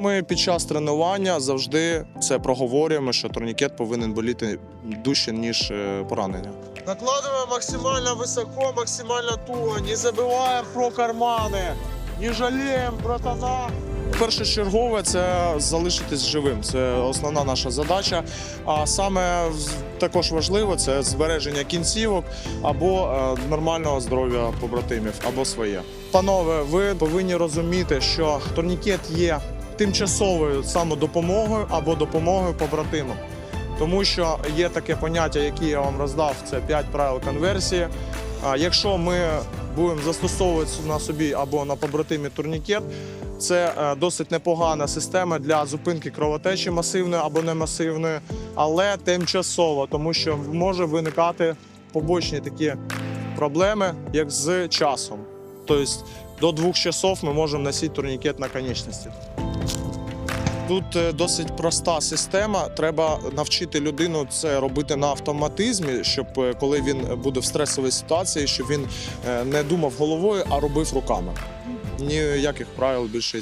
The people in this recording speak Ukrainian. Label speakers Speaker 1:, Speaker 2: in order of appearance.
Speaker 1: Ми під час тренування завжди це проговорюємо, що турнікет повинен боліти дужче, ніж е, поранення. Накладуємо максимально високо, максимально туго, не забуваємо про кармани, не жаліємо братана. Першочергове це залишитись живим. Це основна наша задача. А саме також важливо це збереження кінцівок або е, нормального здоров'я побратимів, або своє. Панове, ви повинні розуміти, що турнікет є тимчасовою самодопомогою або допомогою побратиму. Тому що є таке поняття, яке я вам роздав, це 5 правил конверсії. Якщо ми будемо застосовувати на собі або на побратимі турнікет, це е, досить непогана система для зупинки кровотечі масивної або немасивної, але тимчасово, тому що може виникати побочні такі проблеми, як з часом. Тобто до двох часов ми можемо носити турнікет на конечності. Тут е, досить проста система. Треба навчити людину це робити на автоматизмі, щоб е, коли він буде в стресовій ситуації, щоб він е, не думав головою, а робив руками. Ніяких правил більше